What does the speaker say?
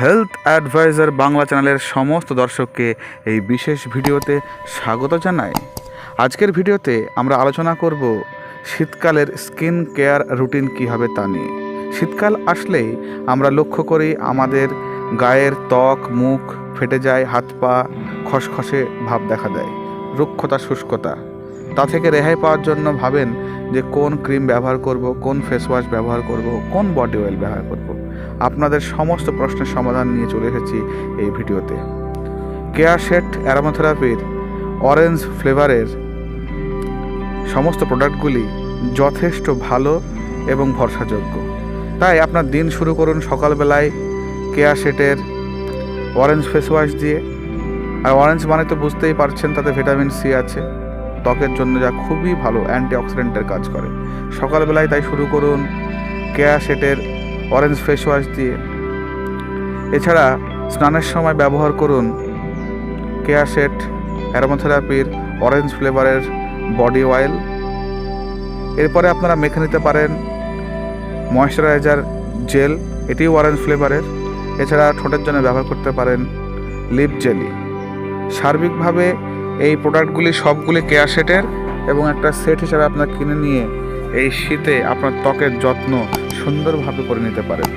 Health adviser Bangla চ্যানেলের সমস্ত দর্শককে এই বিশেষ ভিডিওতে স্বাগত জানাই। আজকের ভিডিওতে আমরা আলোচনা করব শীতকালের স্কিন কেয়ার রুটিন কী হবে তা নিয়ে। শীতকাল আসলেই আমরা লক্ষ্য করি আমাদের গায়ের ত্বক, মুখ ফেটে যায়, হাত পা খসখসে ভাব দেখা দেয়। রুক্ষতা, শুষ্কতা। তা থেকে রেহাই পাওয়ার জন্য ভাবেন যে কোন ক্রিম ব্যবহার করব, কোন ফেস ওয়াশ ব্যবহার করব, কোন বডি অয়েল ব্যবহার করব। আপনাদের সমস্ত প্রশ্নের সমাধান নিয়ে চলে এসেছি এই ভিডিওতে। কেয়ার শেট অ্যারোমাথেরাপির অরেঞ্জ ফ্লেভারের সমস্ত প্রোডাক্টগুলি যথেষ্ট ভালো এবং ভরসাযোগ্য। তাই আপনার দিন শুরু করুন সকালবেলায় কেয়া শেটের অরেঞ্জ ফেস ওয়াশ দিয়ে। আর অরেঞ্জ মানে তো বুঝতেই পারছেন তাতে ভিটামিন সি আছে। ত্বকের জন্য যা খুবই ভালো অ্যান্টিঅক্সিডেন্টের কাজ করে। সকালবেলায় তাই শুরু করুন কেয়া শেটের অরেঞ্জ ফেস ওয়াশ দিয়ে। এছাড়া স্নানের সময় ব্যবহার করুন কেয়া অ্যারোমাথেরাপির অরেঞ্জ ফ্লেভারের বডি অয়েল। এরপরে আপনারা মেখে নিতে পারেন ময়শ্চারাইজার জেল, এটিও অরেঞ্জ ফ্লেভারের। এছাড়া ঠোঁটের জন্য ব্যবহার করতে পারেন লিপ জেলি। সার্বিকভাবে এই প্রোডাক্টগুলি সবগুলি কেয়ার সেটের এবং একটা সেট হিসাবে আপনার কিনে নিয়ে এই শীতে আপনার ত্বকের যত্ন সুন্দরভাবে করে নিতে পারেন।